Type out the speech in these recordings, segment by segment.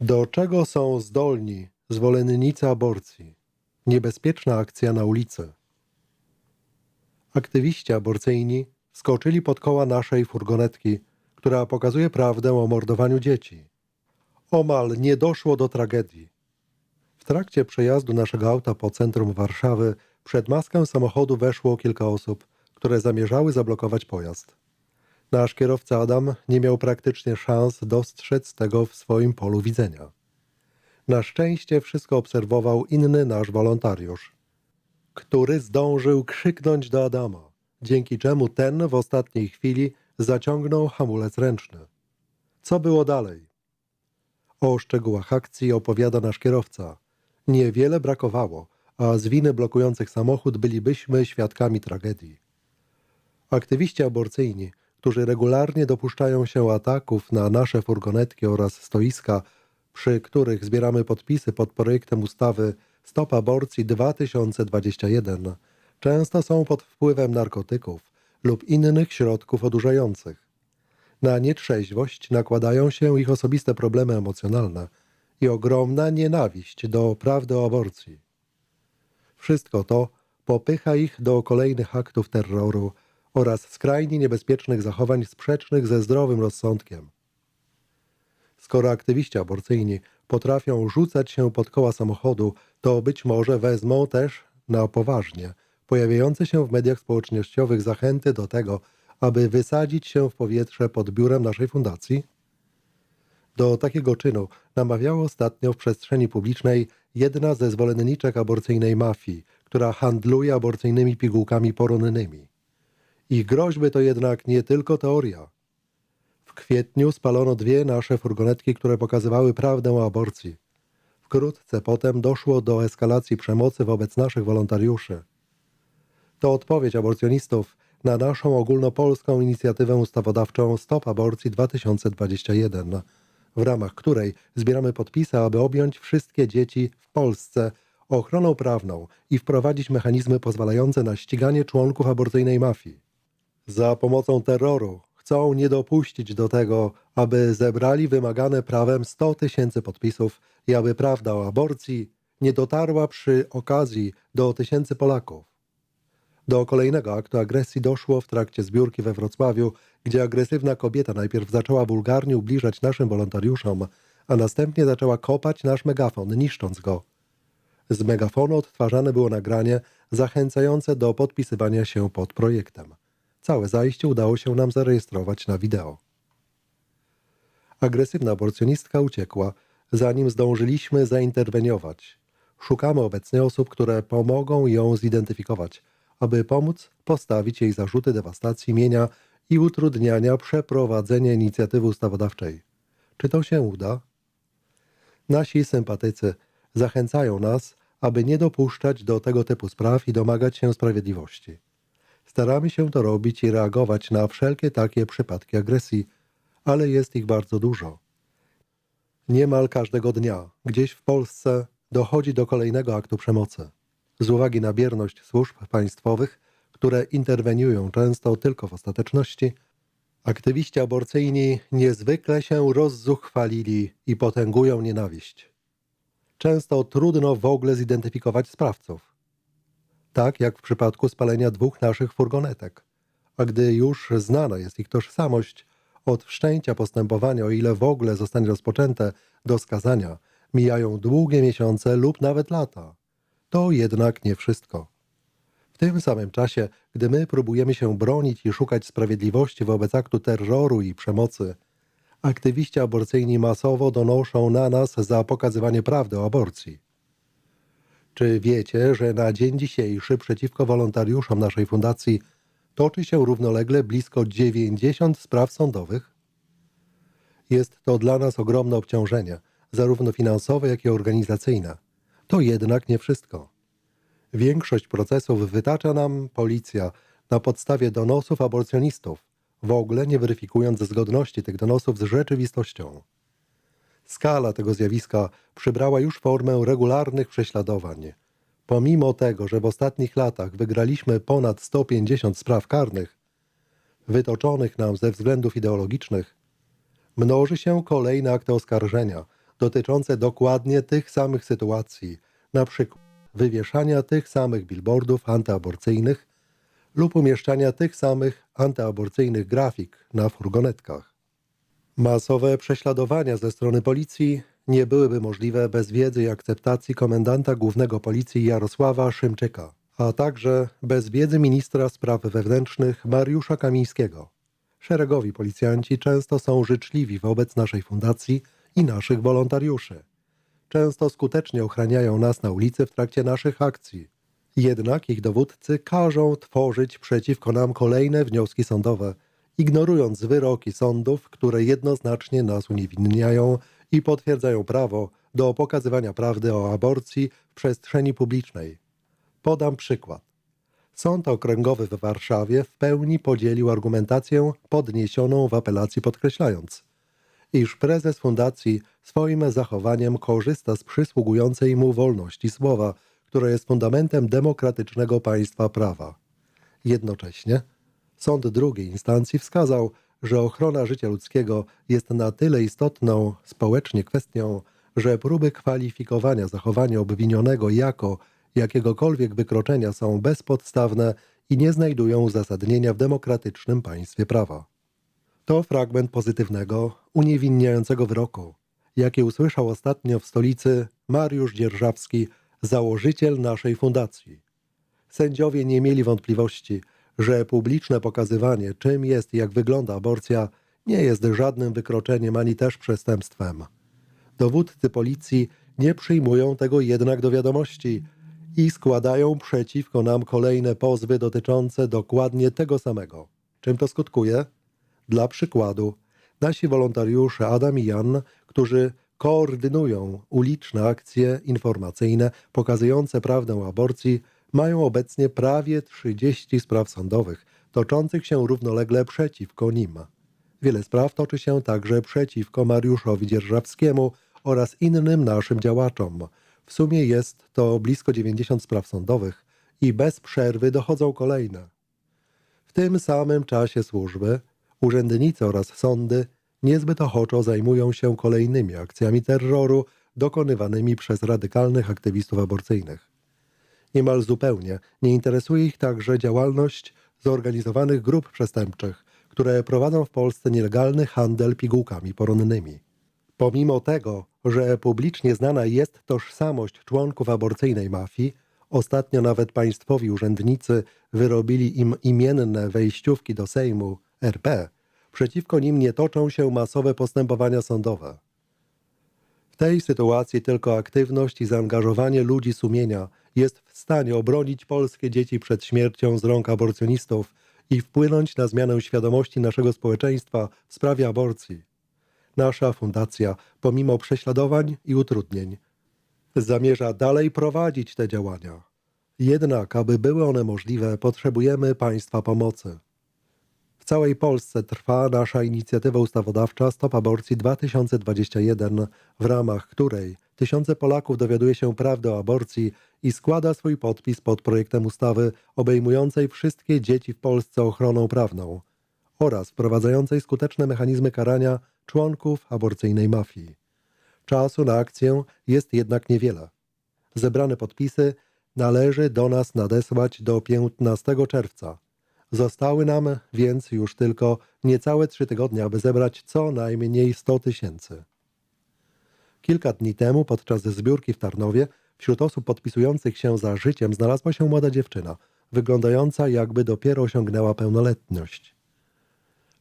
Do czego są zdolni zwolennicy aborcji? Niebezpieczna akcja na ulicy. Aktywiści aborcyjni skoczyli pod koła naszej furgonetki, która pokazuje prawdę o mordowaniu dzieci. Omal nie doszło do tragedii. W trakcie przejazdu naszego auta po centrum Warszawy przed maskę samochodu weszło kilka osób, które zamierzały zablokować pojazd. Nasz kierowca Adam nie miał praktycznie szans dostrzec tego w swoim polu widzenia. Na szczęście wszystko obserwował inny nasz wolontariusz, który zdążył krzyknąć do Adama, dzięki czemu ten w ostatniej chwili zaciągnął hamulec ręczny. Co było dalej? O szczegółach akcji opowiada nasz kierowca. Niewiele brakowało, a z winy blokujących samochód bylibyśmy świadkami tragedii. Aktywiści aborcyjni, którzy regularnie dopuszczają się ataków na nasze furgonetki oraz stoiska, przy których zbieramy podpisy pod projektem ustawy Stop Aborcji 2021, często są pod wpływem narkotyków lub innych środków odurzających. Na nietrzeźwość nakładają się ich osobiste problemy emocjonalne i ogromna nienawiść do prawdy o aborcji. Wszystko to popycha ich do kolejnych aktów terroru oraz skrajnie niebezpiecznych zachowań sprzecznych ze zdrowym rozsądkiem. Skoro aktywiści aborcyjni potrafią rzucać się pod koła samochodu, to być może wezmą też na poważnie pojawiające się w mediach społecznościowych zachęty do tego, aby wysadzić się w powietrze pod biurem naszej fundacji? Do takiego czynu namawiała ostatnio w przestrzeni publicznej jedna ze zwolenniczek aborcyjnej mafii, która handluje aborcyjnymi pigułkami poronnymi. Ich groźby to jednak nie tylko teoria. W kwietniu spalono dwie nasze furgonetki, które pokazywały prawdę o aborcji. Wkrótce potem doszło do eskalacji przemocy wobec naszych wolontariuszy. To odpowiedź aborcjonistów na naszą ogólnopolską inicjatywę ustawodawczą Stop Aborcji 2021, w ramach której zbieramy podpisy, aby objąć wszystkie dzieci w Polsce ochroną prawną i wprowadzić mechanizmy pozwalające na ściganie członków aborcyjnej mafii. Za pomocą terroru chcą nie dopuścić do tego, aby zebrali wymagane prawem 100 tysięcy podpisów i aby prawda o aborcji nie dotarła przy okazji do tysięcy Polaków. Do kolejnego aktu agresji doszło w trakcie zbiórki we Wrocławiu, gdzie agresywna kobieta najpierw zaczęła wulgarnie ubliżać naszym wolontariuszom, a następnie zaczęła kopać nasz megafon, niszcząc go. Z megafonu odtwarzane było nagranie zachęcające do podpisywania się pod projektem. Całe zajście udało się nam zarejestrować na wideo. Agresywna aborcjonistka uciekła, zanim zdążyliśmy zainterweniować. Szukamy obecnie osób, które pomogą ją zidentyfikować, aby pomóc postawić jej zarzuty dewastacji mienia i utrudniania przeprowadzenia inicjatywy ustawodawczej. Czy to się uda? Nasi sympatycy zachęcają nas, aby nie dopuszczać do tego typu spraw i domagać się sprawiedliwości. Staramy się to robić i reagować na wszelkie takie przypadki agresji, ale jest ich bardzo dużo. Niemal każdego dnia gdzieś w Polsce dochodzi do kolejnego aktu przemocy. Z uwagi na bierność służb państwowych, które interweniują często tylko w ostateczności, aktywiści aborcyjni niezwykle się rozzuchwalili i potęgują nienawiść. Często trudno w ogóle zidentyfikować sprawców tak jak w przypadku spalenia dwóch naszych furgonetek. A gdy już znana jest ich tożsamość, od wszczęcia postępowania, o ile w ogóle zostanie rozpoczęte, do skazania, mijają długie miesiące lub nawet lata. To jednak nie wszystko. W tym samym czasie, gdy my próbujemy się bronić i szukać sprawiedliwości wobec aktu terroru i przemocy, aktywiści aborcyjni masowo donoszą na nas za pokazywanie prawdy o aborcji. Czy wiecie, że na dzień dzisiejszy przeciwko wolontariuszom naszej fundacji toczy się równolegle blisko 90 spraw sądowych? Jest to dla nas ogromne obciążenie, zarówno finansowe, jak i organizacyjne. To jednak nie wszystko. Większość procesów wytacza nam policja na podstawie donosów aborcjonistów, w ogóle nie weryfikując zgodności tych donosów z rzeczywistością. Skala tego zjawiska przybrała już formę regularnych prześladowań. Pomimo tego, że w ostatnich latach wygraliśmy ponad 150 spraw karnych, wytoczonych nam ze względów ideologicznych, mnoży się kolejne akty oskarżenia dotyczące dokładnie tych samych sytuacji, przykład wywieszania tych samych billboardów antyaborcyjnych lub umieszczania tych samych antyaborcyjnych grafik na furgonetkach. Masowe prześladowania ze strony policji nie byłyby możliwe bez wiedzy i akceptacji komendanta głównego policji Jarosława Szymczyka, a także bez wiedzy ministra spraw wewnętrznych Mariusza Kamińskiego. Szeregowi policjanci często są życzliwi wobec naszej fundacji i naszych wolontariuszy. Często skutecznie ochraniają nas na ulicy w trakcie naszych akcji. Jednak ich dowódcy każą tworzyć przeciwko nam kolejne wnioski sądowe, ignorując wyroki sądów, które jednoznacznie nas uniewinniają i potwierdzają prawo do pokazywania prawdy o aborcji w przestrzeni publicznej. Podam przykład. Sąd Okręgowy w Warszawie w pełni podzielił argumentację podniesioną w apelacji, podkreślając, iż prezes fundacji swoim zachowaniem korzysta z przysługującej mu wolności słowa, która jest fundamentem demokratycznego państwa prawa. Jednocześnie sąd drugiej instancji wskazał, że ochrona życia ludzkiego jest na tyle istotną społecznie kwestią, że próby kwalifikowania zachowania obwinionego jako jakiegokolwiek wykroczenia są bezpodstawne i nie znajdują uzasadnienia w demokratycznym państwie prawa. To fragment pozytywnego, uniewinniającego wyroku, jaki usłyszał ostatnio w stolicy Mariusz Dzierżawski, założyciel naszej fundacji. Sędziowie nie mieli wątpliwości, że publiczne pokazywanie, czym jest i jak wygląda aborcja, nie jest żadnym wykroczeniem ani też przestępstwem. Dowódcy policji nie przyjmują tego jednak do wiadomości i składają przeciwko nam kolejne pozwy dotyczące dokładnie tego samego. Czym to skutkuje? Dla przykładu, nasi wolontariusze Adam i Jan, którzy koordynują uliczne akcje informacyjne pokazujące prawdę aborcji, mają obecnie prawie 30 spraw sądowych, toczących się równolegle przeciwko nim. Wiele spraw toczy się także przeciwko Mariuszowi Dzierżawskiemu oraz innym naszym działaczom. W sumie jest to blisko 90 spraw sądowych i bez przerwy dochodzą kolejne. W tym samym czasie służby, urzędnicy oraz sądy niezbyt ochoczo zajmują się kolejnymi akcjami terroru dokonywanymi przez radykalnych aktywistów aborcyjnych. Niemal zupełnie nie interesuje ich także działalność zorganizowanych grup przestępczych, które prowadzą w Polsce nielegalny handel pigułkami poronnymi. Pomimo tego, że publicznie znana jest tożsamość członków aborcyjnej mafii, ostatnio nawet państwowi urzędnicy wyrobili im imienne wejściówki do Sejmu RP, przeciwko nim nie toczą się masowe postępowania sądowe. W tej sytuacji tylko aktywność i zaangażowanie ludzi sumienia jest stanie obronić polskie dzieci przed śmiercią z rąk aborcjonistów i wpłynąć na zmianę świadomości naszego społeczeństwa w sprawie aborcji. Nasza fundacja, pomimo prześladowań i utrudnień, zamierza dalej prowadzić te działania. Jednak, aby były one możliwe, potrzebujemy Państwa pomocy. W całej Polsce trwa nasza inicjatywa ustawodawcza Stop Aborcji 2021, w ramach której tysiące Polaków dowiaduje się prawdy o aborcji i składa swój podpis pod projektem ustawy obejmującej wszystkie dzieci w Polsce ochroną prawną oraz wprowadzającej skuteczne mechanizmy karania członków aborcyjnej mafii. Czasu na akcję jest jednak niewiele. Zebrane podpisy należy do nas nadesłać do 15 czerwca. Zostały nam więc już tylko niecałe trzy tygodnie, aby zebrać co najmniej 100 tysięcy. Kilka dni temu, podczas zbiórki w Tarnowie, wśród osób podpisujących się za życiem znalazła się młoda dziewczyna, wyglądająca jakby dopiero osiągnęła pełnoletność.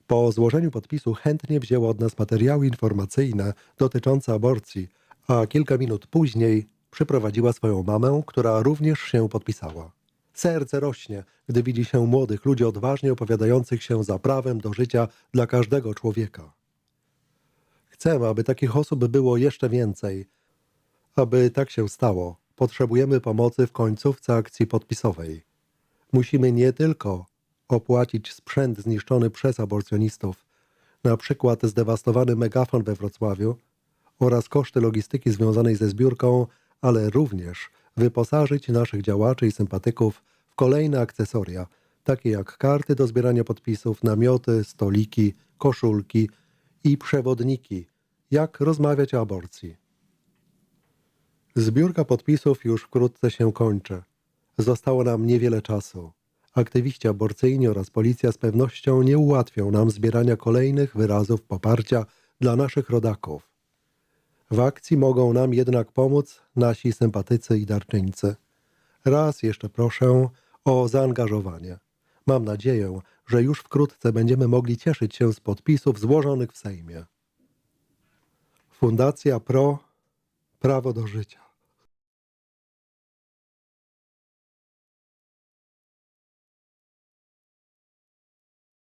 Po złożeniu podpisu chętnie wzięła od nas materiały informacyjne dotyczące aborcji, a kilka minut później przyprowadziła swoją mamę, która również się podpisała. Serce rośnie, gdy widzi się młodych ludzi odważnie opowiadających się za prawem do życia dla każdego człowieka. Chcemy, aby takich osób było jeszcze więcej. Aby tak się stało, potrzebujemy pomocy w końcówce akcji podpisowej. Musimy nie tylko opłacić sprzęt zniszczony przez aborcjonistów, na przykład zdewastowany megafon we Wrocławiu oraz koszty logistyki związanej ze zbiórką, ale również wyposażyć naszych działaczy i sympatyków w kolejne akcesoria, takie jak karty do zbierania podpisów, namioty, stoliki, koszulki i przewodniki, jak rozmawiać o aborcji. Zbiórka podpisów już wkrótce się kończy. Zostało nam niewiele czasu. Aktywiści aborcyjni oraz policja z pewnością nie ułatwią nam zbierania kolejnych wyrazów poparcia dla naszych rodaków. W akcji mogą nam jednak pomóc nasi sympatycy i darczyńcy. Raz jeszcze proszę o zaangażowanie. Mam nadzieję, że już wkrótce będziemy mogli cieszyć się z podpisów złożonych w Sejmie. Fundacja Pro Prawo do Życia.